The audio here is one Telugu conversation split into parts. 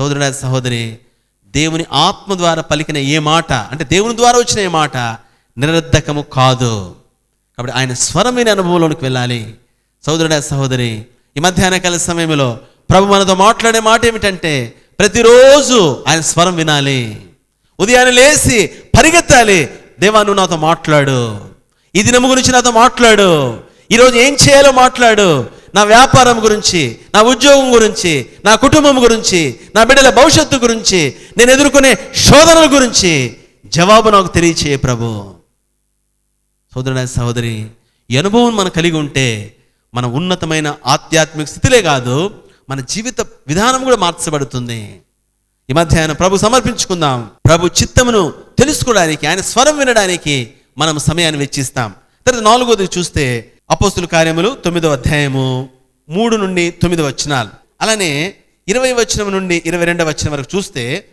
సోదరుడ సహోదరి దేవుని ఆత్మ ద్వారా పలికిన ఏ మాట అంటే దేవుని ద్వారా వచ్చిన ఏ మాట నిరర్ధకము కాదు. కాబట్టి ఆయన స్వరమైన అనుభవంలోనికి వెళ్ళాలి. సోదరుడ సహోదరి ఈ మధ్యాహ్న కాల సమయంలో ప్రభు మనతో మాట్లాడే మాట ఏమిటంటే ప్రతిరోజు ఆయన స్వరం వినాలి. ఉదయాన్నే లేచి పరిగెత్తాలి. దేవా నువ్వు నాతో మాట్లాడు. ఈ దినము గురించి నాతో మాట్లాడు. ఈరోజు ఏం చేయాలో మాట్లాడు. నా వ్యాపారం గురించి నా ఉద్యోగం గురించి నా కుటుంబం గురించి నా బిడ్డల భవిష్యత్తు గురించి నేను ఎదుర్కొనే శోధనల గురించి జవాబు నాకు తెలియచేయ ప్రభు. సోదరుడ సహోదరి ఈ అనుభవం మనం కలిగి ఉంటే మన ఉన్నతమైన ఆధ్యాత్మిక స్థితిలే కాదు మన జీవిత విధానం కూడా మార్చబడుతుంది. ఈ మధ్యాహ్నం ప్రభు సమర్పించుకుందాం. ప్రభు చిత్తమును తెలుసుకోవడానికి ఆయన స్వరం వినడానికి మనం సమయాన్ని వెచ్చిస్తాం. తర్వాత నాలుగోది చూస్తే అపోస్తుల కార్యములు తొమ్మిదో అధ్యాయము మూడు నుండి తొమ్మిది వచనాలు. అలానే ఇరవై వచనం నుండి ఇరవై రెండవ వచనం వరకు చూస్తే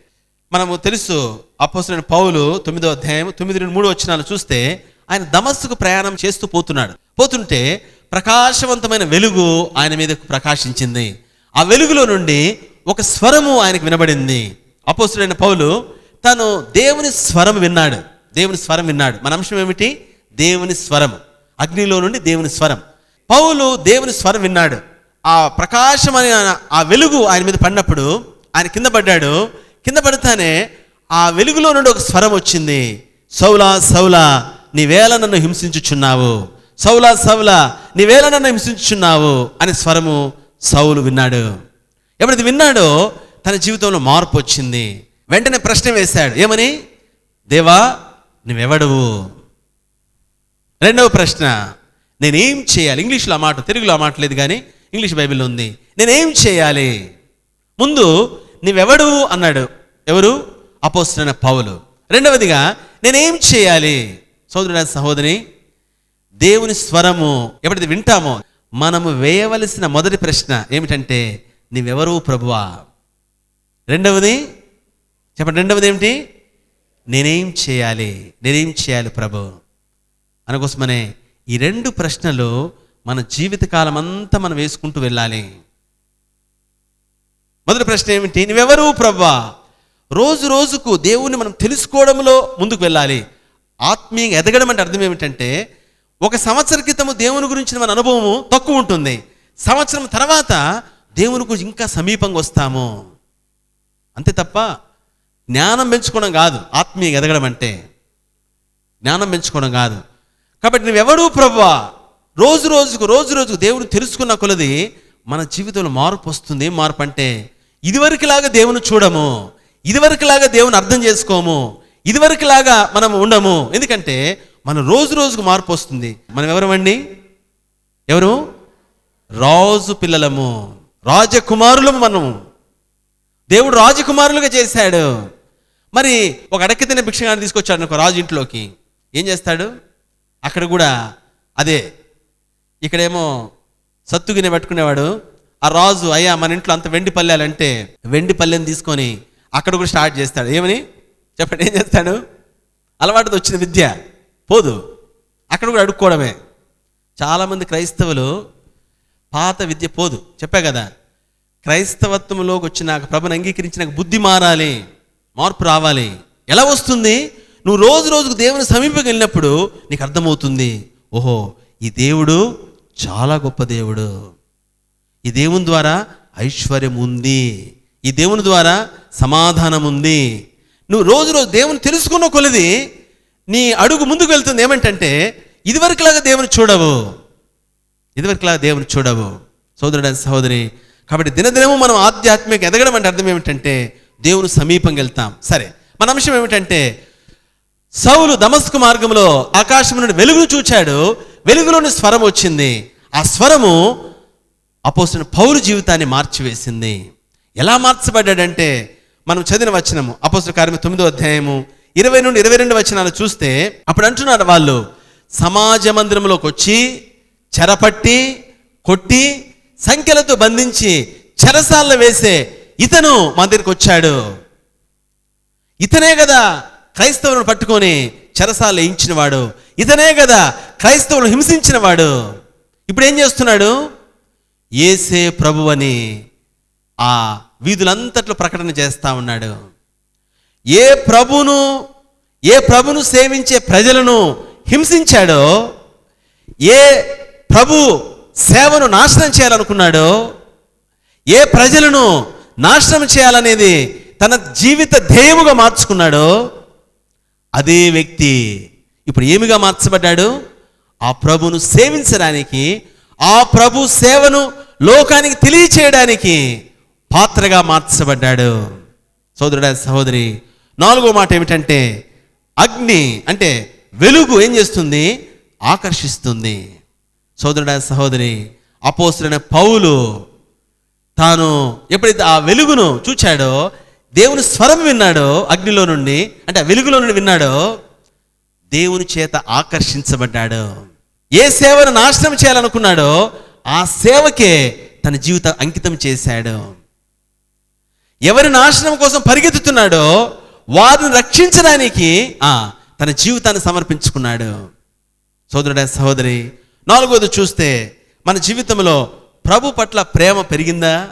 మనము తెలుసు అపోస్తులైన పౌలు తొమ్మిదో అధ్యాయం తొమ్మిది నుండి మూడు వచనాలు చూస్తే ఆయన దమస్సుకు ప్రయాణం చేస్తూ పోతున్నాడు. పోతుంటే ప్రకాశవంతమైన వెలుగు ఆయన మీద ప్రకాశించింది. ఆ వెలుగులో నుండి ఒక స్వరము ఆయనకు వినబడింది. అపోస్తుడైన పౌలు తను దేవుని స్వరం విన్నాడు. దేవుని స్వరం విన్నాడు. మన అంశం ఏమిటి? దేవుని స్వరం అగ్నిలో నుండి దేవుని స్వరం. పౌలు దేవుని స్వరం విన్నాడు. ఆ ప్రకాశమైన ఆ వెలుగు ఆయన మీద పడినప్పుడు ఆయన కింద పడ్డాడు. కింద పడితేనే ఆ వెలుగులో నుండి ఒక స్వరం వచ్చింది. సౌలా సౌలా నీవేళ నన్ను హింసించుచున్నావు. సౌలా సౌలా నీవేళ నన్ను హింసించుచున్నావు అనే స్వరము సౌలు విన్నాడు. ఎప్పుడైతే విన్నాడో తన జీవితంలో మార్పు వచ్చింది. వెంటనే ప్రశ్న వేశాడు. ఏమని? దేవా నువ్వెవడవు? రెండవ ప్రశ్న నేనేం చేయాలి? ఇంగ్లీష్లో ఆ మాట తెలుగులో ఆ మాట లేదు కానీ ఇంగ్లీష్ బైబిల్ ఉంది. నేనేం చేయాలి? ముందు నీవెవడు? అన్నాడు. ఎవరు? అపోస్తున్న పౌలు. రెండవదిగా నేనేం చేయాలి? సోదరుడ సహోదరి దేవుని స్వరము ఎప్పుడైతే వింటామో మనము వేయవలసిన మొదటి ప్రశ్న ఏమిటంటే నీవెవరు ప్రభువా? రెండవది చెప్పండి రెండవది ఏమిటి? నేనేం చేయాలి? నేనేం చేయాలి ప్రభు? అనకోసమనే ఈ రెండు ప్రశ్నలు మన జీవితకాలం అంతా మనం వేసుకుంటూ వెళ్ళాలి. మొదటి ప్రశ్న ఏమిటి? నువ్వెవరు ప్రవ్వా? రోజు రోజుకు దేవుణ్ణి మనం తెలుసుకోవడంలో ముందుకు వెళ్ళాలి. ఆత్మీయంగా ఎదగడం అంటే అర్థం ఏమిటంటే ఒక సంవత్సర క్రితము దేవుని గురించిన మన అనుభవము తక్కువ ఉంటుంది. సంవత్సరం తర్వాత దేవుని గురించి ఇంకా సమీపంగా వస్తాము. అంతే తప్ప జ్ఞానం పెంచుకోవడం కాదు. ఆత్మీయంగా ఎదగడం అంటే జ్ఞానం పెంచుకోవడం కాదు. కాబట్టి నువ్వెవడు ప్రభా రోజు రోజుకు రోజు రోజుకు దేవుని తెలుసుకున్న కొలది మన జీవితంలో మార్పు వస్తుంది మార్పు అంటే ఇదివరకులాగా దేవుని చూడము ఇదివరకులాగా దేవుని అర్థం చేసుకోము ఇదివరకులాగా మనం ఉండము. ఎందుకంటే మన రోజు రోజుకు మార్పు వస్తుంది. మనం ఎవరమండి? ఎవరు? రాజు పిల్లలము రాజకుమారులము మనము. దేవుడు రాజకుమారులుగా చేశాడు. మరి ఒక అడక్కి తినే భిక్షగాన్ని తీసుకొచ్చాడు ఒక రాజు ఇంట్లోకి. ఏం చేస్తాడు? అక్కడ కూడా అదే. ఇక్కడేమో సత్తుగిని పట్టుకునేవాడు. ఆ రాజు అయ్యా మన ఇంట్లో అంత వెండి పల్లెలంటే వెండి పల్లెని తీసుకొని అక్కడ కూడా స్టార్ట్ చేస్తాడు. ఏమని? చెప్పండి ఏం చేస్తాడు? అలవాటుతో వచ్చిన విద్య. పోదు. అక్కడ కూడా అడుక్కోవడమే. చాలామంది క్రైస్తవులు పాత విద్య పోదు. చెప్పా కదా క్రైస్తవత్వంలోకి వచ్చినాక ప్రభుని అంగీకరించినాక బుద్ధి మారాలి మార్పు రావాలి. ఎలా వస్తుంది? నువ్వు రోజు రోజుకు దేవుని సమీపకి వెళ్ళినప్పుడు నీకు అర్థమవుతుంది ఓహో ఈ దేవుడు చాలా గొప్ప దేవుడు. ఈ దేవుని ద్వారా ఐశ్వర్యం ఉంది. ఈ దేవుని ద్వారా సమాధానం ఉంది. నువ్వు రోజు రోజు దేవుని తెలుసుకున్న కొలది నీ అడుగు ముందుకు వెళ్తుంది ఏమంటంటే ఇదివరకులాగా దేవుని చూడవు. ఇదివరకులాగా దేవుని చూడవు. సోదరుడు సహోదరి కాబట్టి దినదినము మనం ఆధ్యాత్మిక ఎదగడం అంటే అర్థం ఏమిటంటే దేవుని సమీపంగా వెళ్తాం. సరే మన అంశం ఏమిటంటే సౌలు దమస్కు మార్గంలో ఆకాశం నుండి వెలుగును చూచాడు. వెలుగులోని స్వరం వచ్చింది. ఆ స్వరము అపోసిన పౌరు జీవితాన్ని మార్చివేసింది. ఎలా మార్చబడ్డాడంటే మనం చదివిన వచనము అపోసిన కార్యము తొమ్మిదో అధ్యాయము ఇరవై నుండి ఇరవై రెండు వచనాలు చూస్తే అప్పుడు అంటున్నారు వాళ్ళు సమాజ మందిరంలోకి వచ్చి చెరపట్టి కొట్టి సంఖ్యలతో బంధించి చెరసాల్లో వేసే ఇతను మా దగ్గరికి వచ్చాడు. ఇతనే కదా క్రైస్తవులను పట్టుకొని చెరసాల వేయించినవాడు. ఇతనే కదా క్రైస్తవులను హింసించినవాడు. ఇప్పుడు ఏం చేస్తున్నాడు? ఏసే ప్రభు అని ఆ వీధులంతట్లో ప్రకటన చేస్తా ఉన్నాడు. ఏ ప్రభును ఏ ప్రభును సేవించే ప్రజలను హింసించాడో ఏ ప్రభు సేవను నాశనం చేయాలనుకున్నాడో ఏ ప్రజలను నాశనం చేయాలనేది తన జీవిత ధ్యేయముగా మార్చుకున్నాడో అదే వ్యక్తి ఇప్పుడు ఏమిగా మార్చబడ్డాడు? ఆ ప్రభును సేవించడానికి ఆ ప్రభు సేవను లోకానికి తెలియచేయడానికి పాత్రగా మార్చబడ్డాడు. సోదరుడా సహోదరి నాలుగో మాట ఏమిటంటే అగ్ని అంటే వెలుగు ఏం చేస్తుంది? ఆకర్షిస్తుంది. సోదరుడా సహోదరి అపోస్తుడైన పౌలు తాను ఎప్పుడైతే ఆ వెలుగును చూచాడో దేవుని స్వరం విన్నాడో అగ్నిలో నుండి అంటే వెలుగులో నుండి విన్నాడో దేవుని చేత ఆకర్షించబడ్డాడు. ఏ సేవను నాశనం చేయాలనుకున్నాడో ఆ సేవకే తన జీవితం అంకితం చేశాడు. ఎవరి నాశనం కోసం పరిగెత్తుతున్నాడో వారిని రక్షించడానికి ఆ తన జీవితాన్ని సమర్పించుకున్నాడు. సోదరుడ సహోదరి నాలుగోది చూస్తే మన జీవితంలో ప్రభు పట్ల ప్రేమ పెరిగిందా?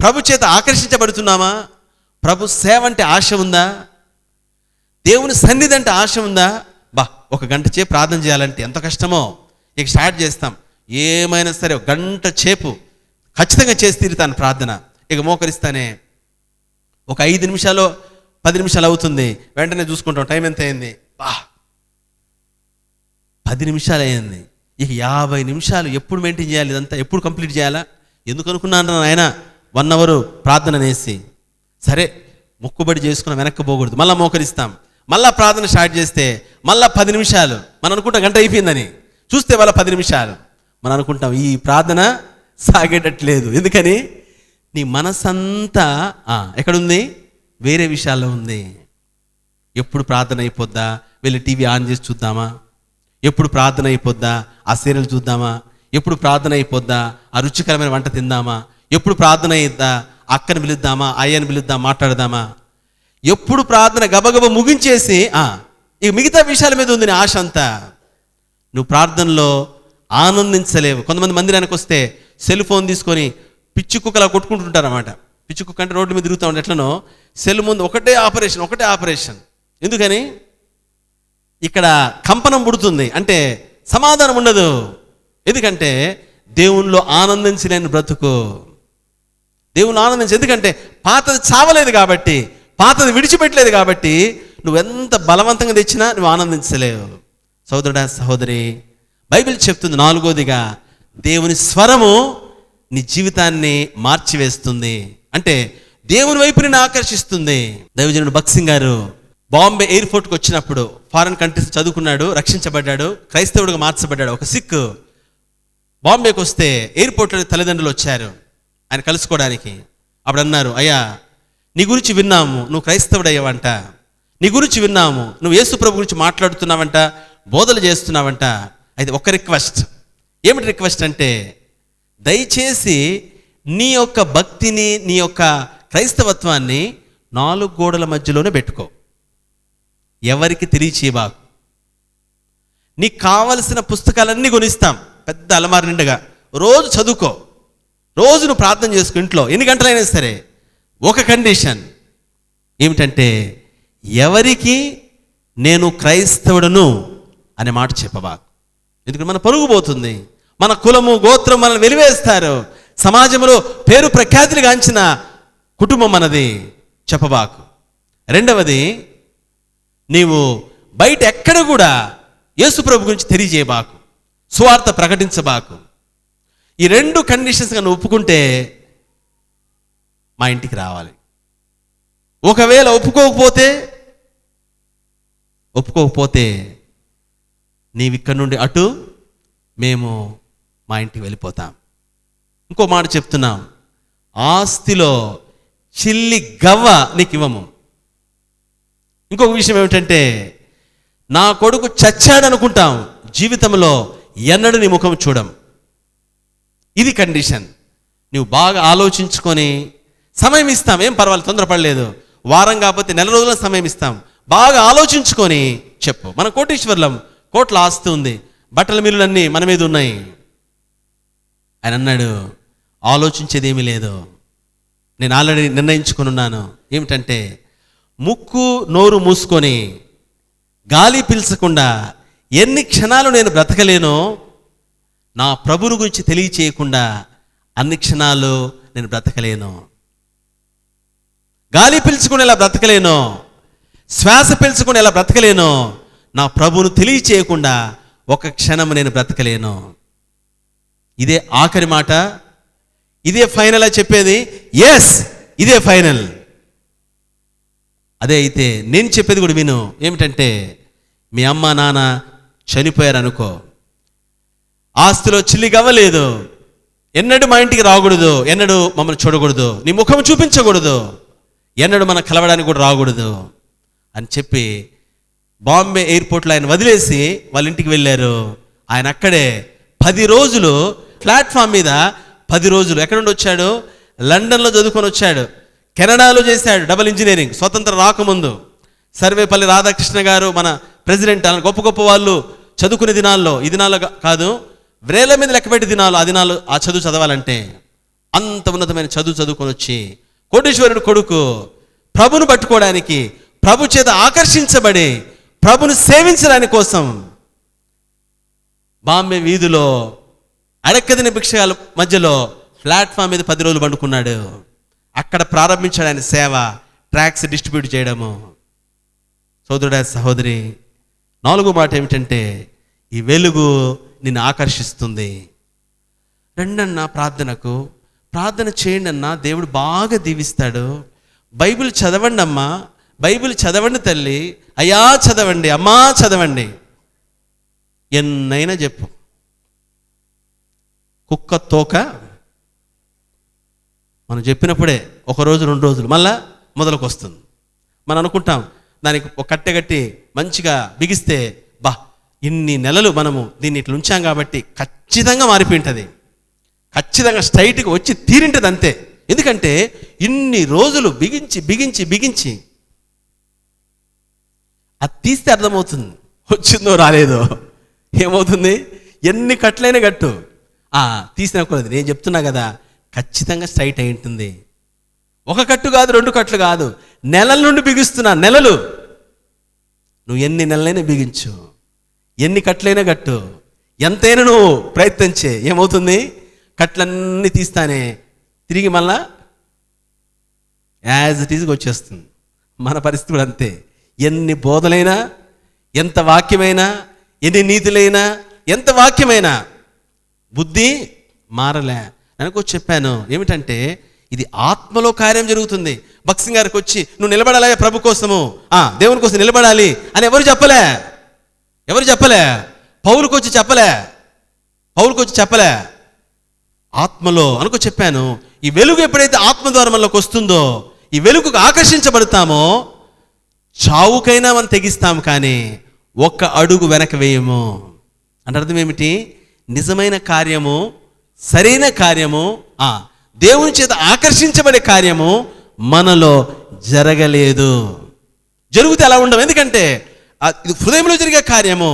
ప్రభు చేత ఆకర్షించబడుతున్నామా? ప్రభు సేవ అంటే ఆశ ఉందా? దేవుని సన్నిధి అంటే ఆశ ఉందా? బా ఒక గంట చేపు ప్రార్థన చేయాలంటే ఎంత కష్టమో. ఇక స్టార్ట్ చేస్తాం. ఏమైనా సరే ఒక గంట చేపు. ఖచ్చితంగా చేసి తీరుతాను ప్రార్థన. ఇక మోకరిస్తానే. ఒక ఐదు నిమిషాలు పది నిమిషాలు అవుతుంది. వెంటనే చూసుకుంటాం టైం ఎంత అయింది? బా పది నిమిషాలు అయింది. ఇక యాభై నిమిషాలు ఎప్పుడు మెయింటైన్ చేయాలి? ఇదంతా ఎప్పుడు కంప్లీట్ చేయాలా? ఎందుకు అనుకున్నాను ఆయన వన్ అవర్ ప్రార్థన అనేసి. సరే మొక్కుబడి చేసుకుని వెనక్కి పోకూడదు. మళ్ళీ మోకరిస్తాం. మళ్ళీ ప్రార్థన స్టార్ట్ చేస్తే మళ్ళీ పది నిమిషాలు. మనం అనుకుంటాం గంట అయిపోయిందని. చూస్తే వాళ్ళ పది నిమిషాలు. మనం అనుకుంటాం ఈ ప్రార్థన సాగేటట్లేదు. ఎందుకని? నీ మనసంతా ఎక్కడుంది? వేరే విషయాల్లో ఉంది. ఎప్పుడు ప్రార్థన అయిపోద్దా? వెళ్ళి టీవీ ఆన్ చేసి చూద్దామా? ఎప్పుడు ప్రార్థన అయిపోద్దా? ఆ సీరియల్ చూద్దామా? ఎప్పుడు ప్రార్థన అయిపోద్దా? ఆ రుచికరమైన వంట తిందామా? ఎప్పుడు ప్రార్థన అయిద్దా? అక్కని పిలుద్దామా అయ్యని పిలుద్దాం మాట్లాడదామా? ఎప్పుడు ప్రార్థన గబగబ ముగించేసి ఇక మిగతా విషయాల మీద ఉంది నీ ఆశ అంతా. నువ్వు ప్రార్థనలో ఆనందించలేవు. కొంతమంది మందిరానికి వస్తే సెల్ ఫోన్ తీసుకొని పిచ్చి కుక్కలా కొట్టుకుంటుంటారన్నమాట. పిచ్చి కుక్క అంటే రోడ్డు మీద తిరుగుతూ ఉంటే ఎట్లనో సెల్ ముందు ఒకటే ఆపరేషన్ ఒకటే ఆపరేషన్. ఎందుకని? ఇక్కడ కంపనం పుడుతుంది. అంటే సమాధానం ఉండదు. ఎందుకంటే దేవుణ్ణిలో ఆనందించలేని బ్రతుకు. దేవుని ఆనందించి ఎందుకంటే పాతది చావలేదు కాబట్టి పాతది విడిచిపెట్టలేదు కాబట్టి నువ్వు ఎంత బలవంతంగా తెచ్చినా నువ్వు ఆనందించలేవు. సోదరుడా సహోదరి బైబిల్ చెప్తుంది నాలుగోదిగా దేవుని స్వరము నీ జీవితాన్ని మార్చివేస్తుంది. అంటే దేవుని వైపు నిన్ను ఆకర్షిస్తుంది. దైవజనుడు బక్సింగ్ గారు బాంబే ఎయిర్పోర్ట్కి వచ్చినప్పుడు ఫారెన్ కంట్రీస్ చదువుకున్నాడు రక్షించబడ్డాడు క్రైస్తవుడిగా మార్చబడ్డాడు. ఒక సిక్ బాంబేకి వస్తే ఎయిర్పోర్ట్లో తల్లిదండ్రులు వచ్చారు. ఆయన కలుసుకోవడానికి. అప్పుడు అన్నారు అయ్యా నీ గురించి విన్నాము నువ్వు క్రైస్తవుడయ్యావంట. నీ గురించి విన్నాము నువ్వు యేసు ప్రభు గురించి మాట్లాడుతున్నావంట బోధలు చేస్తున్నావంట. అయితే ఒక రిక్వెస్ట్. ఏమిటి రిక్వెస్ట్ అంటే దయచేసి నీ యొక్క భక్తిని నీ యొక్క క్రైస్తవత్వాన్ని నాలుగు గోడల మధ్యలోనే పెట్టుకో. ఎవరికి తెలియచేయబాకు నీకు కావలసిన పుస్తకాలన్నీ కొనిస్తాం పెద్ద అలమారి నిండుగా. రోజు చదువుకో. రోజు నువ్వు ప్రార్థన చేసుకో ఇంట్లో. ఎన్ని గంటలైనా సరే. ఒక కండిషన్. ఏమిటంటే ఎవరికి నేను క్రైస్తవుడను అనే మాట చెప్పబాకు. ఎందుకంటే మన పరుగు పోతుంది. మన కులము గోత్రం మనల్ని వెలివేస్తారు. సమాజంలో పేరు ప్రఖ్యాతిని గాంచిన కుటుంబం మనది చెప్పబాకు. రెండవది నీవు బయట ఎక్కడ కూడా యేసు ప్రభు గురించి తెలియజేయబాకు. సువార్త ప్రకటించబాకు. ఈ రెండు కండిషన్స్గా నువ్వు ఒప్పుకుంటే మా ఇంటికి రావాలి. ఒకవేళ ఒప్పుకోకపోతే ఒప్పుకోకపోతే నీవు ఇక్కడ నుండి అటు మేము మా ఇంటికి వెళ్ళిపోతాం. ఇంకో మాట చెప్తున్నాం. ఆస్తిలో చిల్లి గవ్వ నీకు ఇవ్వము. ఇంకొక విషయం ఏమిటంటే నా కొడుకు చచ్చాడనుకుంటాం. జీవితంలో ఎన్నడూ నీ ముఖం చూడం ఇది కండిషన్ నువ్వు బాగా ఆలోచించుకొని సమయం ఇస్తాం ఏం పర్వాలేదు తొందరపడలేదు. వారం కాకపోతే నెల రోజుల సమయం ఇస్తాం. బాగా ఆలోచించుకొని చెప్పు. మన కోటీశ్వర్లం కోట్ల ఆస్తి ఉంది. బట్టల మిల్లులన్నీ మన మీద ఉన్నాయి. ఆయన అన్నాడు ఆలోచించేది ఏమీ లేదు. నేను ఆల్రెడీ నిర్ణయించుకుని ఉన్నాను. ఏమిటంటే ముక్కు నోరు మూసుకొని గాలి పీల్చకుండా ఎన్ని క్షణాలు నేను బ్రతకలేనో నా ప్రభుని గురించి తెలియచేయకుండా అన్ని క్షణాలు నేను బ్రతకలేను. గాలి పీల్చుకుని ఎలా బ్రతకలేను? శ్వాస పీల్చుకుని ఎలా బ్రతకలేను? నా ప్రభును తెలియచేయకుండా ఒక క్షణం నేను బ్రతకలేను. ఇదే ఆఖరి మాట. ఇదే ఫైనల్ అని చెప్పేది? ఎస్ ఇదే ఫైనల్. అదే అయితే నేను చెప్పేది కూడా విను. ఏమిటంటే మీ అమ్మ నాన్న చనిపోయారు అనుకో ఆస్తిలో చిల్లి గవ్వలేదు మా ఇంటికి రాకూడదు ఎన్నడు మమ్మల్ని చూడకూడదు. నీ ముఖం చూపించకూడదు ఎన్నడు మనం కలవడానికి కూడా రాకూడదు అని చెప్పి బాంబే ఎయిర్పోర్ట్లో ఆయన వదిలేసి వాళ్ళ ఇంటికి వెళ్ళారు. ఆయన అక్కడే పది రోజులు ప్లాట్ఫామ్ మీద పది రోజులు ఎక్కడ నుండి వచ్చాడు? లండన్లో చదువుకొని వచ్చాడు. కెనడాలో చేశాడు డబుల్ ఇంజనీరింగ్ స్వతంత్ర రాకముందు. సర్వేపల్లి రాధాకృష్ణ గారు మన ప్రెసిడెంట్ అలా గొప్ప గొప్ప వాళ్ళు చదువుకునే దినాల్లో ఈ దినాల్లో కాదు వ్రేల మీద లెక్కపెట్టి దినాలు ఆ దినాలు ఆ చదువు చదవాలంటే అంత ఉన్నతమైన చదువు చదువుకొని వచ్చి కోటీశ్వరుడు కొడుకు ప్రభును పట్టుకోవడానికి ప్రభు చేత ఆకర్షించబడి ప్రభును సేవించడానికి కోసం బాంబే వీధిలో అడక్కదిన భిక్షగాల మధ్యలో ప్లాట్ఫామ్ మీద పది రోజులు పండుకున్నాడు. అక్కడ ప్రారంభించాడు ఆయన సేవ ట్రాక్స్ డిస్ట్రిబ్యూట్ చేయడము. సోదరుడా సహోదరి నాలుగో మాట ఏమిటంటే ఈ వెలుగు నిన్ను ఆకర్షిస్తుంది. రెండన్న ప్రార్థనకు ప్రార్థన చేయండి అన్న దేవుడు బాగా దీవిస్తాడు. బైబిల్ చదవండి అమ్మా బైబిల్ చదవండి తల్లి. అయ్యా చదవండి అమ్మా చదవండి. ఎన్నైనా చెప్పు. కుక్క తోక మనం చెప్పినప్పుడే ఒక రోజు రెండు రోజులు మళ్ళా మొదలకు వస్తుంది మనం అనుకుంటాం దానికి ఒక కట్టె కట్టి మంచిగా బిగిస్తే ఇన్ని నెలలు మనము దీన్ని ఇట్లా ఉంచాం కాబట్టి ఖచ్చితంగా మారిపోయింటుంది. ఖచ్చితంగా స్ట్రైట్గా వచ్చి తీరింటది అంతే. ఎందుకంటే ఇన్ని రోజులు బిగించి బిగించి బిగించి అది తీస్తే అర్థమవుతుంది. వచ్చిందో రాలేదో. ఏమవుతుంది? ఎన్ని కట్లైన కట్టు. ఆ తీసిన నేను చెప్తున్నా కదా ఖచ్చితంగా స్ట్రైట్ అయి ఉంటుంది. ఒక కట్టు కాదు రెండు కట్లు కాదు. నెలల నుండి బిగిస్తున్నా నెలలు నువ్వు ఎన్ని నెలలైనా బిగించు. ఎన్ని కట్లైనా కట్టు. ఎంతైనా నువ్వు ప్రయత్నించే. ఏమవుతుంది? కట్లన్నీ తీస్తానే. తిరిగి మళ్ళా యాజ్ ఇట్ ఈజ్గా వచ్చేస్తుంది. మన పరిస్థితి కూడా అంతే. ఎన్ని బోధలైనా ఎంత వాక్యమైనా ఎన్ని నీతులైనా ఎంత వాక్యమైనా బుద్ధి మారలే. అనుకో చెప్పాను ఏమిటంటే ఇది ఆత్మలో కార్యం జరుగుతుంది. భక్సింగ్ గారికి వచ్చి నువ్వు నిలబడాలి ప్రభు కోసము. ఆ దేవుని కోసం నిలబడాలి అని ఎవరు చెప్పలే? ఎవరు చెప్పలే? పౌలుకు వచ్చి చెప్పలే. పౌలుకు వచ్చి చెప్పలే. ఆత్మలో అనుకో చెప్పాను ఈ వెలుగు ఎప్పుడైతే ఆత్మ ద్వారంలోకి వస్తుందో ఈ వెలుగుకు ఆకర్షించబడతామో చావుకైనా మనం తెగిస్తాం కానీ ఒక్క అడుగు వెనక వేయము. అంటే అర్థం ఏమిటి? నిజమైన కార్యము సరైన కార్యము ఆ దేవుని చేత ఆకర్షించబడే కార్యము మనలో జరగలేదు. జరుగుతే అలా ఉండవు. ఎందుకంటే ఇది హృదయంలో జరిగే కార్యము.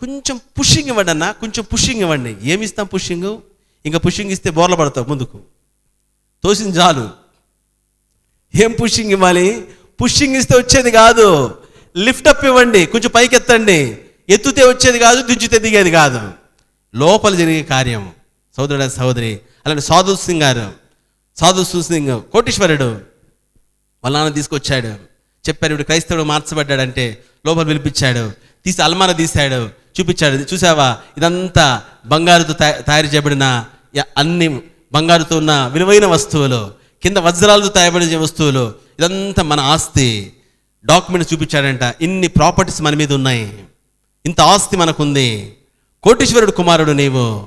కొంచెం పుషింగ్ ఇవ్వండి అన్న కొంచెం పుషింగ్ ఇవ్వండి. ఏమి ఇస్తాం పుషింగ్ ఇంకా పుషింగ్ ఇస్తే బోర్ల పడతావు ముందుకు. తోసింది చాలు ఏం పుషింగ్ ఇవ్వాలి? పుషింగ్ ఇస్తే వచ్చేది కాదు. లిఫ్ట్ అప్ ఇవ్వండి. కొంచెం పైకి ఎత్తండి ఎత్తుతే వచ్చేది కాదు దించితే దిగేది కాదు. లోపల జరిగే కార్యం సోదరుడ సహోదరి అలాంటి సాధు సింగ్ గారు సాధు సింగ్ కోటీశ్వరుడు. వాళ్ళ నాన్న తీసుకొచ్చాడు. చెప్పారు ఇప్పుడు క్రైస్తవుడు మార్చబడ్డాడంటే లోపల పిలిపించాడు. తీసి అల్మార తీశాడు. చూపించాడు. చూసావా? ఇదంతా బంగారుతో తయారు చేయబడిన అన్ని బంగారుతో ఉన్న విలువైన వస్తువులు. కింద వజ్రాలతో తయారుబడిన వస్తువులు. ఇదంతా మన ఆస్తి. డాక్యుమెంట్ చూపించాడంట. ఇన్ని ప్రాపర్టీస్ మన మీద ఉన్నాయి. ఇంత ఆస్తి మనకుంది. కోటీశ్వరుడు కుమారుడు నీవు.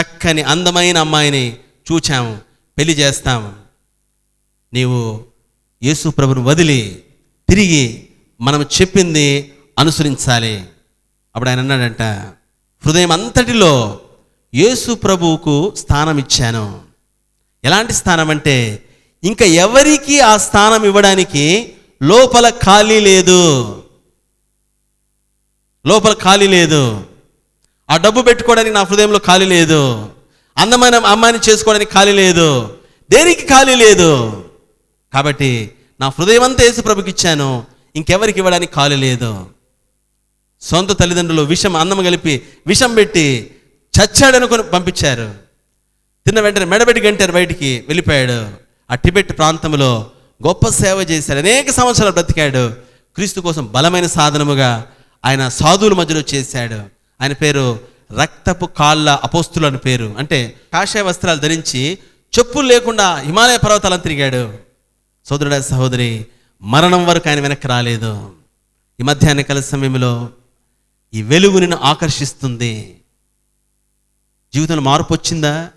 చక్కని అందమైన అమ్మాయిని చూచాము పెళ్ళి చేస్తాము నీవు యేసు ప్రభును వదిలి తిరిగి మనం చెప్పింది అనుసరించాలి. అప్పుడు ఆయన అన్నాడంట హృదయం అంతటిలో యేసు ప్రభువుకు స్థానం ఇచ్చాను. ఎలాంటి స్థానం అంటే ఇంకా ఎవరికి ఆ స్థానం ఇవ్వడానికి లోపల ఖాళీ లేదు. లోపల ఖాళీ లేదు. ఆ డబ్బు పెట్టుకోవడానికి నా హృదయంలో ఖాళీ లేదు. అందమైన అమ్మాయిని చేసుకోవడానికి ఖాళీ లేదు. దేనికి ఖాళీ లేదు? కాబట్టి నా హృదయం అంతా యేసు ప్రభుకి ఇచ్చాను. ఇంకెవరికి ఇవ్వడానికి కాలు లేదు. సొంత తల్లిదండ్రులు విషం అన్నం కలిపి విషం పెట్టి చచ్చాడనుకుని పంపించారు. తిన్న వెంటనే మెడబెట్టి గంటారు బయటికి వెళ్ళిపోయాడు. ఆ టిబెట్ ప్రాంతంలో గొప్ప సేవ చేశాడు. అనేక సంవత్సరాలు బ్రతికాడు. క్రీస్తు కోసం బలమైన సాధనముగా ఆయన సాధువుల మధ్యలో చేశాడు. ఆయన పేరు రక్తపు కాళ్ళ అపోస్తులు అని పేరు. అంటే కాషాయ వస్త్రాలు ధరించి చెప్పులు లేకుండా హిమాలయ పర్వతాలను తిరిగాడు. సోదరుడ సహోదరి మరణం వరకు ఆయన వెనక్కి రాలేదు. ఈ మధ్యాహ్న కల సమయంలో ఈ వెలుగు నిన్ను ఆకర్షిస్తుంది. జీవితంలో మార్పు వచ్చిందా?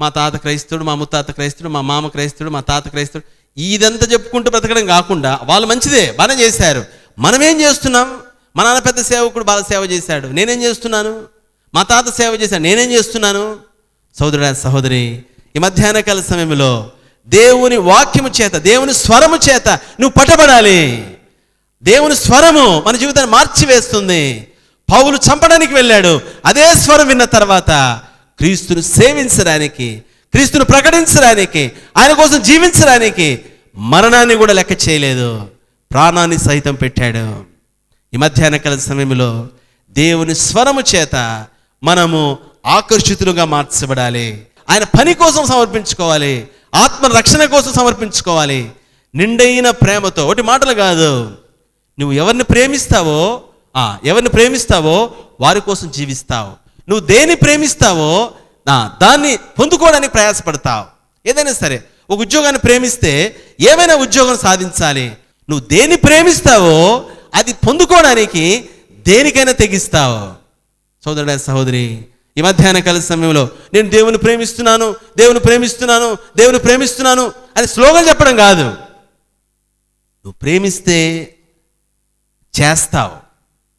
మా తాత క్రైస్తవుడు మా ముత్తాత క్రైస్తవుడు మా మామ క్రైస్తవుడు మా తాత క్రైస్తవుడు ఇదంతా చెప్పుకుంటూ బ్రతకడం కాకుండా వాళ్ళు మంచిదే బాగానే చేశారు. మనం ఏం చేస్తున్నాం? మా నాన్న పెద్ద సేవకుడు బాగా సేవ చేశాడు. నేనేం చేస్తున్నాను? మా తాత సేవ చేశాడు. నేనేం చేస్తున్నాను? సోదరుడా సహోదరి ఈ మధ్యాహ్న కాల సమయంలో దేవుని వాక్యము చేత దేవుని స్వరము చేత నువ్వు పట్టబడాలి. దేవుని స్వరము మన జీవితాన్ని మార్చివేస్తుంది. పౌలు చంపడానికి వెళ్ళాడు. అదే స్వరం విన్న తర్వాత క్రీస్తును సేవించడానికి క్రీస్తును ప్రకటించడానికి ఆయన కోసం జీవించడానికి మరణాన్ని కూడా లెక్క చేయలేదు. ప్రాణాన్ని సహితం పెట్టాడు. ఈ మధ్యాహ్న కాల సమయంలో దేవుని స్వరము చేత మనము ఆకర్షితులుగా మార్చబడాలి. ఆయన పని కోసం సమర్పించుకోవాలి. ఆత్మ రక్షణ కోసం సమర్పించుకోవాలి. నిండైన ప్రేమతో. ఒకటి మాటలు కాదు. నువ్వు ఎవరిని ప్రేమిస్తావో ఎవరిని ప్రేమిస్తావో వారి కోసం జీవిస్తావు. నువ్వు దేని ప్రేమిస్తావో దాన్ని పొందుకోవడానికి ప్రయాసపడతావు. ఏదైనా సరే ఒక ఉద్యోగాన్ని ప్రేమిస్తే ఏమైనా ఉద్యోగం సాధించాలి. నువ్వు దేన్ని ప్రేమిస్తావో అది పొందుకోవడానికి దేనికైనా తెగిస్తావు. సోదరుడ సహోదరి ఈ మధ్యాహ్న కాల సమయంలో నేను దేవుని ప్రేమిస్తున్నాను దేవుని ప్రేమిస్తున్నాను దేవుని ప్రేమిస్తున్నాను అని స్లోగన్ చెప్పడం కాదు. నువ్వు ప్రేమిస్తే చేస్తావు.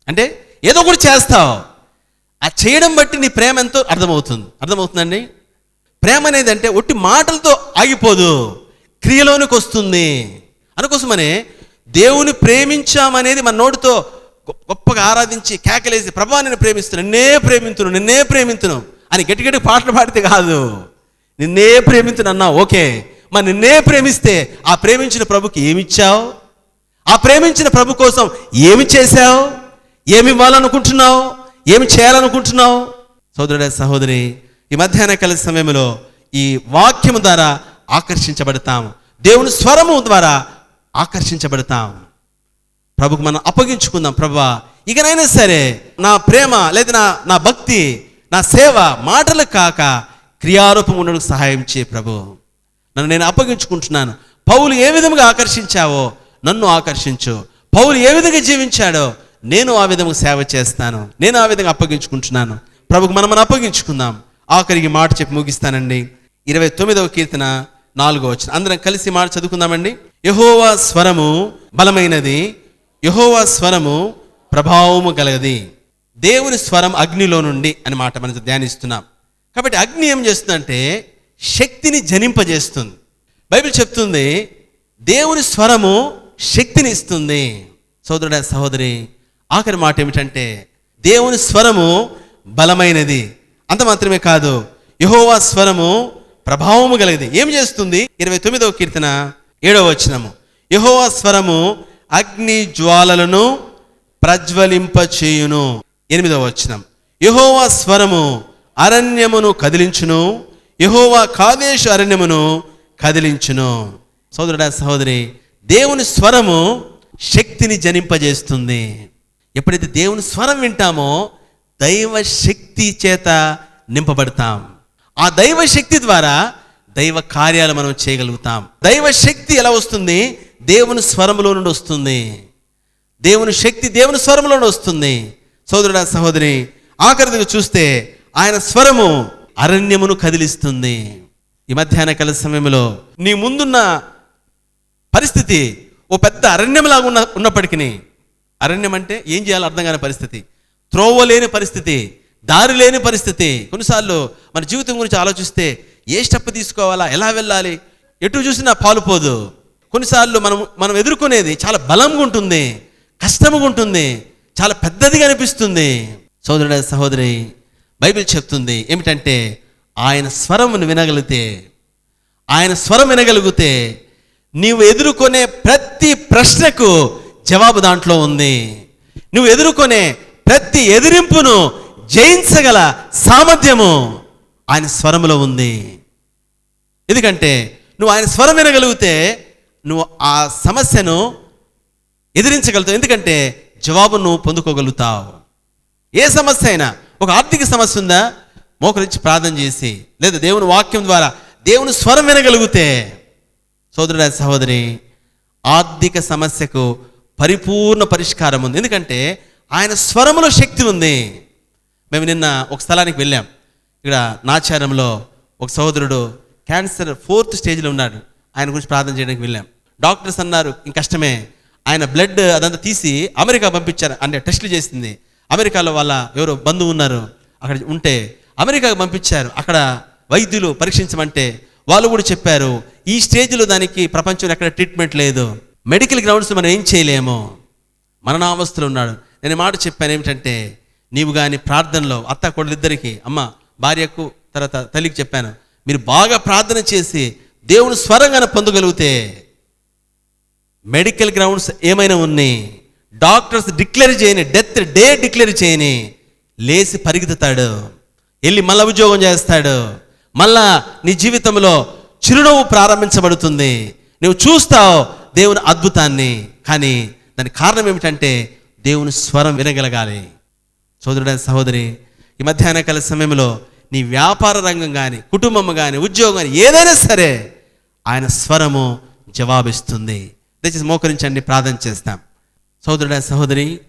అంటే ఏదో ఒకటి చేస్తావు. ఆ చేయడం బట్టి నీ ప్రేమ ఎంతో అర్థమవుతుంది. అర్థమవుతుందండి? ప్రేమ అనేది అంటే ఒట్టి మాటలతో ఆగిపోదు. క్రియలోనికి వస్తుంది. అందుకోసమనే దేవుని ప్రేమించామనేది మన నోటితో గొప్పగా ఆరాధించి కేకలేసి ప్రభా నేను ప్రేమిస్తున్నాను నిన్నే ప్రేమింతును నిన్నే ప్రేమింతును అని గట్టి గట్టి పాటలు పాడితే కాదు. నిన్నే ప్రేమింతును అన్నా ఓకే. మరి నిన్నే ప్రేమిస్తే ఆ ప్రేమించిన ప్రభుకి ఏమిచ్చావు? ఆ ప్రేమించిన ప్రభు కోసం ఏమి చేశావు? ఏమి ఇవ్వాలనుకుంటున్నావు? ఏమి చేయాలనుకుంటున్నావు? సోదరుడే సహోదరి ఈ మధ్యాహ్న కలిసి సమయంలో ఈ వాక్యము ద్వారా ఆకర్షించబడతాం. దేవుని స్వరము ద్వారా ఆకర్షించబడతాం. ప్రభుకు మనం అప్పగించుకుందాం. ప్రభా ఇకనైనా సరే నా ప్రేమ లేదా నా నా భక్తి నా సేవ మాటలు కాక క్రియారూపం ఉండడానికి సహాయం చే ప్రభు. నన్ను నేను అప్పగించుకుంటున్నాను. పౌలు ఏ విధంగా ఆకర్షించావో నన్ను ఆకర్షించు. పౌలు ఏ విధంగా జీవించాడో నేను ఆ విధంగా సేవ చేస్తాను. నేను ఆ విధంగా అప్పగించుకుంటున్నాను. ప్రభుకు మనం మనం అప్పగించుకుందాం. ఆఖరికి మాట చెప్పి ముగిస్తానండి. ఇరవై తొమ్మిదవ కీర్తన నాలుగో వచ్చిన అందరం కలిసి మాట చదువుకుందామండి. యహోవా స్వరము బలమైనది యహోవా స్వరము ప్రభావము కలగది. దేవుని స్వరం అగ్నిలో నుండి అని మాట మనం ధ్యానిస్తున్నాం. కాబట్టి అగ్ని ఏం చేస్తుందంటే శక్తిని జనింపజేస్తుంది. బైబిల్ చెప్తుంది దేవుని స్వరము శక్తిని ఇస్తుంది. సోదరుడ సహోదరి ఆఖరి మాట ఏమిటంటే దేవుని స్వరము బలమైనది. అంత మాత్రమే కాదు యహోవా స్వరము ప్రభావము కలిగింది. ఏం చేస్తుంది? ఇరవై తొమ్మిదవ కీర్తన ఏడవ వచనము. యహోవా స్వరము అగ్ని జ్వాలలను ప్రజ్వలింపచేయును. ఎనిమిదవ వచనం. యహోవా స్వరము అరణ్యమును కదిలించును. యహోవా కాదేశు అరణ్యమును కదిలించును. సోదరుడా సహోదరి దేవుని స్వరము శక్తిని జనింపజేస్తుంది. ఎప్పుడైతే దేవుని స్వరం వింటామో దైవ శక్తి చేత నింపబడతాం. ఆ దైవ శక్తి ద్వారా దైవ కార్యాలు మనం చేయగలుగుతాం. దైవ శక్తి ఎలా వస్తుంది? దేవుని స్వరములో నుండి వస్తుంది. దేవుని శక్తి దేవుని స్వరంలో నుండి వస్తుంది. సోదరుడ సహోదరి ఆఖరిదిగా చూస్తే ఆయన స్వరము అరణ్యమును కదిలిస్తుంది. ఈ మధ్యాహ్న కాల సమయంలో నీ ముందున్న పరిస్థితి ఓ పెద్ద అరణ్యంలాగా ఉన్న ఉన్నప్పటికీ అరణ్యం అంటే ఏం చేయాలో అర్థం కాని పరిస్థితి. త్రోవ లేని పరిస్థితి దారి లేని పరిస్థితి. కొన్నిసార్లు మన జీవితం గురించి ఆలోచిస్తే ఏ స్టెప్ తీసుకోవాలా ఎలా వెళ్ళాలి ఎటు చూసినా పాలుపోదు. కొన్నిసార్లు మనం మనం ఎదుర్కొనేది చాలా బలంగా ఉంటుంది కష్టముగా ఉంటుంది చాలా పెద్దదిగా అనిపిస్తుంది. సోదరుడు సహోదరి బైబిల్ చెప్తుంది ఏమిటంటే ఆయన స్వరమును వినగలిగితే ఆయన స్వరం వినగలిగితే నీవు ఎదుర్కొనే ప్రతి ప్రశ్నకు జవాబు దాంట్లో ఉంది. నువ్వు ఎదుర్కొనే ప్రతి ఎదిరింపును జయించగల సామర్థ్యము ఆయన స్వరములో ఉంది. ఎందుకంటే నువ్వు ఆయన స్వరం వినగలిగితే నువ్వు ఆ సమస్యను ఎదిరించగలుగుతావు. ఎందుకంటే జవాబు నువ్వు పొందుకోగలుగుతావు. ఏ సమస్య అయినా ఒక ఆర్థిక సమస్య ఉందా? మోకరించి ప్రార్థన చేసి లేదా దేవుని వాక్యం ద్వారా దేవుని స్వరం వినగలిగితే సోదరుడు సహోదరి ఆర్థిక సమస్యకు పరిపూర్ణ పరిష్కారం ఉంది. ఎందుకంటే ఆయన స్వరములో శక్తి ఉంది. మేము నిన్న ఒక స్థలానికి వెళ్ళాం. ఇక్కడ నాచారంలో ఒక సహోదరుడు క్యాన్సర్ ఫోర్త్ స్టేజ్లో ఉన్నాడు. ఆయన గురించి ప్రార్థన చేయడానికి వెళ్ళాం. డాక్టర్స్ అన్నారు ఇంక కష్టమే. ఆయన బ్లడ్ అదంతా తీసి అమెరికా పంపించారు అంటే టెస్టులు చేసింది. అమెరికాలో వాళ్ళ ఎవరో బంధువు ఉన్నారు అక్కడ ఉంటే అమెరికాకు పంపించారు. అక్కడ వైద్యులు పరీక్షించమంటే వాళ్ళు కూడా చెప్పారు ఈ స్టేజ్లో దానికి ప్రపంచంలో ఎక్కడ ట్రీట్మెంట్ లేదు. మెడికల్ గ్రౌండ్స్ మనం ఏం చేయలేము. మరణావస్థలో ఉన్నాడు. నేను మాట చెప్పాను ఏమిటంటే నీవు కానీ ప్రార్థనలో అత్త కొడులిద్దరికి అమ్మ భార్యకు తర్వాత తల్లికి చెప్పాను మీరు బాగా ప్రార్థన చేసి దేవుని స్వరంగా పొందగలిగితే మెడికల్ గ్రౌండ్స్ ఏమైనా ఉన్నాయి? డాక్టర్స్ డిక్లేర్ చేయని డెత్ డే డిక్లేర్ చేయని లేచి పరిగెత్తుతాడు. వెళ్ళి మళ్ళా ఉద్యోగం చేస్తాడు. మళ్ళా నీ జీవితంలో చిరునవ్వు ప్రారంభించబడుతుంది. నువ్వు చూస్తావు దేవుని అద్భుతాన్ని. కానీ దాని కారణం ఏమిటంటే దేవుని స్వరం వినగలగాలి. సోదరుడ సహోదరి ఈ మధ్యాహ్న కాల సమయంలో నీ వ్యాపార రంగం కానీ కుటుంబం కానీ ఉద్యోగం కానీ ఏదైనా సరే ఆయన స్వరము జవాబిస్తుంది. దయచేసి మోకరించండి ప్రార్థన చేస్తాం. సోదరుడ సహోదరి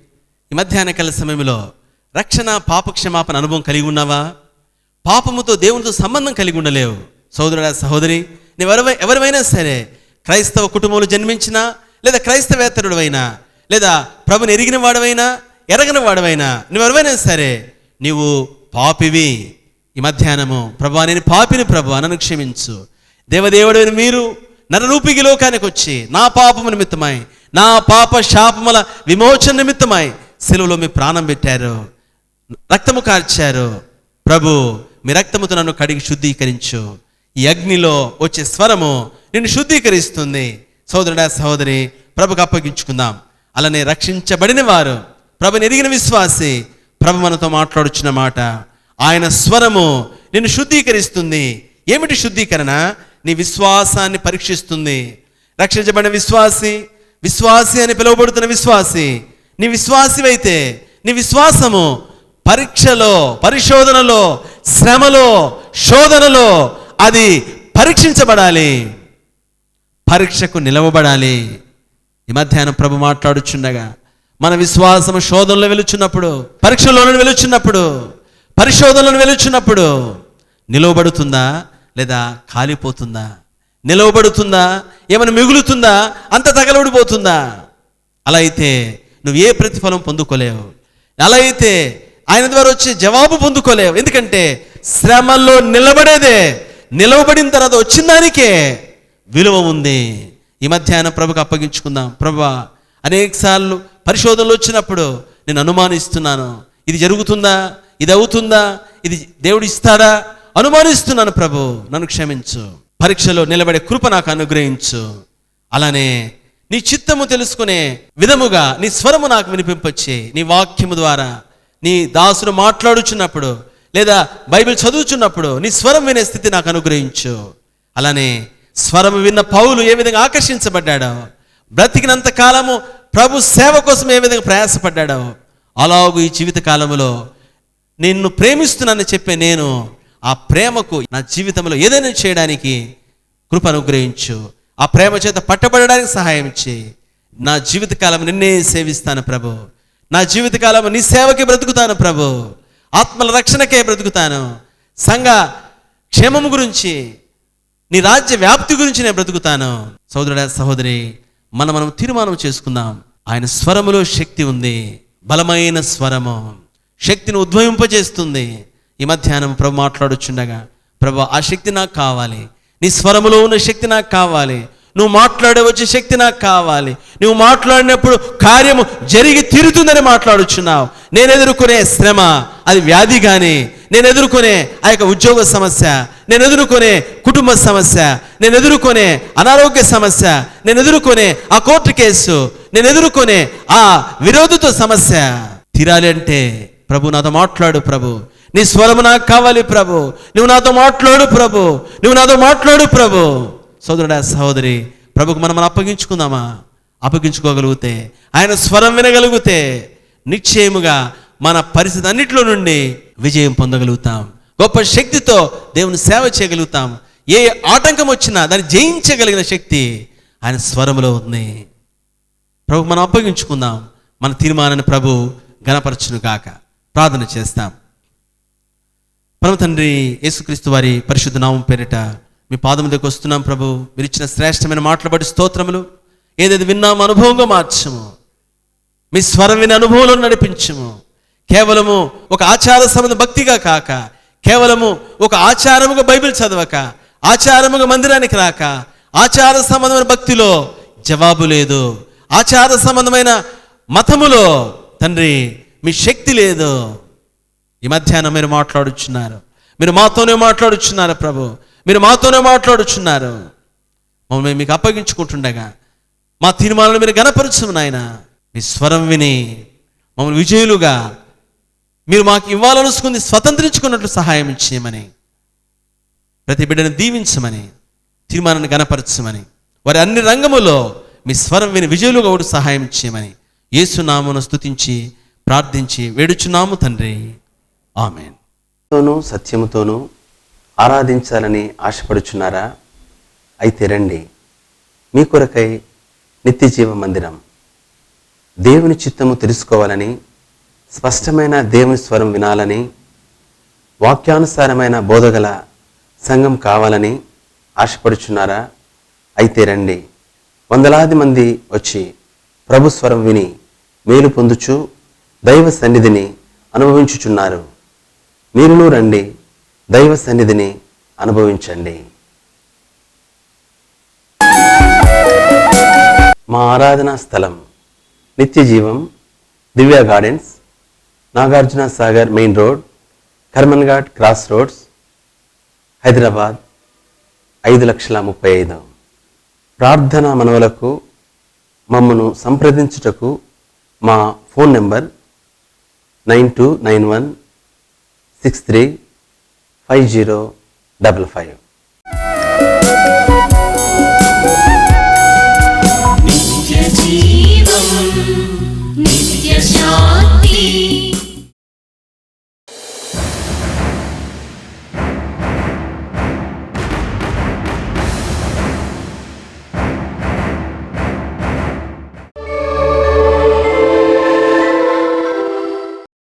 ఈ మధ్యాహ్న కాల సమయంలో రక్షణ పాపక్షమాపణ అనుభవం కలిగి ఉన్నావా? పాపముతో దేవునితో సంబంధం కలిగి ఉండలేవు. సోదరుడ సహోదరి నువ్వెవరి ఎవరివైనా సరే క్రైస్తవ కుటుంబంలో జన్మించినా లేదా క్రైస్తవేతరుడు అయినా లేదా ప్రభుని ఎరిగిన వాడవైనా ఎరగని వాడవైనా నువ్వెవరైనా సరే నీవు పాపివి. ఈ మధ్యాహ్నము ప్రభా నేను పాపిని ప్రభు నన్ను క్షమించు. దేవదేవుడైన మీరు నరరూపికి లోకానికి వచ్చి నా పాపము నిమిత్తమై నా పాప శాపముల విమోచన నిమిత్తమై సెలవులో మీ ప్రాణం పెట్టారు. రక్తము కార్చారు. ప్రభు మీ రక్తముతో నన్ను కడిగి శుద్ధీకరించు. ఈ అగ్నిలో వచ్చే స్వరము నిన్ను శుద్ధీకరిస్తుంది. సోదరుడా సహోదరి ప్రభుకు అప్పగించుకుందాం. అలానే రక్షించబడిన వారు ప్రభుని ఎరిగిన విశ్వాసి ప్రభు మనతో మాట్లాడుచున్న మాట. ఆయన స్వరము నిన్ను శుద్ధీకరిస్తుంది. ఏమిటి శుద్ధీకరణ? నీ విశ్వాసాన్ని పరీక్షిస్తుంది. రక్షించబడిన విశ్వాసి విశ్వాసి అని పిలువబడుతున్న విశ్వాసి నీ విశ్వాసివైతే నీ విశ్వాసము పరీక్షలో పరిశోధనలో శ్రమలో శోధనలో అది పరీక్షించబడాలి. పరీక్షకు నిలవబడాలి. ఈ మధ్యాహ్నం ప్రభు మాట్లాడుచుండగా మన విశ్వాసం శోధనలో వెలుచున్నప్పుడు పరీక్షలోనూ వెలుచున్నప్పుడు పరిశోధనలను వెలుచున్నప్పుడు నిలవబడుతుందా? లేదా కాలిపోతుందా? నిలవబడుతుందా? ఏమైనా మిగులుతుందా? అంత తగలబడిపోతుందా? అలా అయితే నువ్వు ఏ ప్రతిఫలం పొందుకోలేవు. అలా అయితే ఆయన ద్వారా వచ్చే జవాబు పొందుకోలేవు. ఎందుకంటే శ్రమల్లో నిలబడేదే. నిలవబడిన తర్వాత వచ్చిన దానికే విలువ ఉంది. ఈ మధ్యాహ్నం ప్రభుకు అప్పగించుకుందాం. ప్రభా అనేకసార్లు పరిశోధనలు వచ్చినప్పుడు నేను అనుమానిస్తున్నాను. ఇది జరుగుతుందా? ఇది అవుతుందా? ఇది దేవుడు ఇస్తాడా? అనుమానిస్తున్నాను ప్రభు నన్ను క్షమించు. పరీక్షలో నిలబడే కృప నాకు అనుగ్రహించు. అలానే నీ చిత్తము తెలుసుకునే విధముగా నీ స్వరము నాకు వినిపింపచ్చే నీ వాక్యము ద్వారా నీ దాసును మాట్లాడుచున్నప్పుడు లేదా బైబిల్ చదువుచున్నప్పుడు నీ స్వరం వినే స్థితి నాకు అనుగ్రహించు. అలానే స్వరం విన్న పౌలు ఏ విధంగా ఆకర్షించబడ్డాడో బ్రతికినంత కాలము ప్రభు సేవ కోసం ఏ విధంగా ప్రయాసపడ్డాడో అలాగూ ఈ జీవిత కాలంలో నిన్ను ప్రేమిస్తున్నానని చెప్పే నేను ఆ ప్రేమకు నా జీవితంలో ఏదైనా చేయడానికి కృప అనుగ్రహించు. ఆ ప్రేమ చేత పట్టబడడానికి సహాయం చేయి. నా జీవితకాలం నిన్నే సేవిస్తాను ప్రభు. నా జీవితకాలం నీ సేవకి బ్రతుకుతాను ప్రభు. ఆత్మల రక్షణకే బ్రతుకుతాను. సంఘ క్షేమము గురించి నీ రాజ్య వ్యాప్తి గురించి నేను బ్రతుకుతాను. సోదరుడ సహోదరి మనం మనం తీర్మానం చేసుకుందాం. ఆయన స్వరములో శక్తి ఉంది. బలమైన స్వరము. శక్తిని ఉద్వయింపజేస్తుంది ఈ మధ్యాహ్నం ప్రభు మాట్లాడుచుండగా ప్రభు ఆ శక్తి నాకు కావాలి. నీ స్వరములో ఉన్న శక్తి నాకు కావాలి. నువ్వు మాట్లాడే వచ్చే శక్తి నాకు కావాలి. నువ్వు మాట్లాడినప్పుడు కార్యము జరిగి తీరుతుందని మాట్లాడుచున్నావు. నేను ఎదుర్కొనే శ్రమ అది వ్యాధి కానీ నేను ఎదుర్కొనే ఆ యొక్క ఉద్యోగ సమస్య. నేను ఎదుర్కొనే కుటుంబ సమస్య. నేను ఎదుర్కొనే అనారోగ్య సమస్య. నేను ఎదుర్కొనే ఆ కోర్టు కేసు. నేను ఎదుర్కొనే ఆ విరోధతో సమస్య. తీరాలి అంటే ప్రభు నాతో మాట్లాడు ప్రభు. నీ స్వరము నాకు కావాలి ప్రభు. నువ్వు నాతో మాట్లాడు ప్రభు. నువ్వు నాతో మాట్లాడు ప్రభు. సోదరుడా సహోదరి ప్రభుకు మనం అప్పగించుకుందామా? అప్పగించుకోగలిగితే ఆయన స్వరం వినగలిగితే నిశ్చయముగా మన పరిస్థితి అన్నింటిలో నుండి విజయం పొందగలుగుతాం. గొప్ప శక్తితో దేవుని సేవ చేయగలుగుతాం. ఏ ఆటంకం వచ్చినా దాన్ని జయించగలిగిన శక్తి ఆయన స్వరంలో ఉంది. ప్రభు మనం అప్పగించుకుందాం. మన తీర్మానాన్ని ప్రభు గణపరచును కాక ప్రార్థన చేస్తాం. పరమ తండ్రి యేసుక్రీస్తు వారి పరిశుద్ధ నామం పేరిట మీ పాదం దగ్గరకు వస్తున్నాం ప్రభు. మీరు ఇచ్చిన శ్రేష్టమైన మాటలు స్తోత్రములు. ఏదైతే విన్నాము అనుభవంగా మార్చము. మీ స్వరం విని అనుభవంలో నడిపించము. కేవలము ఒక ఆచార సంబంధ భక్తిగా కాక కేవలము ఒక ఆచారముగా బైబిల్ చదవక ఆచారముగా మందిరానికి రాక ఆచార సంబంధమైన భక్తిలో జవాబు లేదు. ఆచార సంబంధమైన మతములో తండ్రి మీ శక్తి లేదు. ఈ మధ్యాహ్నం మీరు మాట్లాడుచున్నారు. మీరు మాతోనే మాట్లాడుచున్నారు ప్రభు. మీరు మాతోనే మాట్లాడుచున్నారు. మమ్మల్ని మీకు అప్పగించుకుంటుండగా మా తీర్మానాలు మీరు గణపరచు నాయన. మీ స్వరం విని మమ్మల్ని విజయులుగా మీరు మాకు ఇవ్వాలనుకుంది స్వతంత్రించుకున్నట్లు సహాయం చేయమని ప్రతి బిడ్డను దీవించమని తీర్మానాన్ని గణపరచమని వారి అన్ని రంగములో మీ స్వరం విని విజయులుగా ఒకటి సహాయం చేయమని యేసునామను స్తుతించి ప్రార్థించి వేడుచున్నాము తండ్రి. ఆమెన్. తోనూ సత్యముతోనూ ఆరాధించాలని ఆశపడుచున్నారా? అయితే రండి మీ కొరకై నిత్యజీవ మందిరం. దేవుని చిత్తము తెలుసుకోవాలని స్పష్టమైన దేవుని స్వరం వినాలని వాక్యానుసారమైన బోధగల సంఘం కావాలని ఆశపడుచున్నారా? అయితే రండి వందలాది మంది వచ్చి ప్రభు స్వరం విని మేలు పొందుచు దైవ సన్నిధిని అనుభవించుచున్నారు. మీరును రండి దైవ సన్నిధిని అనుభవించండి. మా ఆరాధనా స్థలం నిత్య జీవం దివ్య gardens Nagarjuna Sagar main road Karman Ghat cross roads Hyderabad ఐదు లక్షల ముప్పై ఐదు. ప్రార్థనా మనవలకు మమ్మను సంప్రదించుటకు మా phone number nine two nine one six three five zero double five. Nitya Jeevam Nitya శాంతి.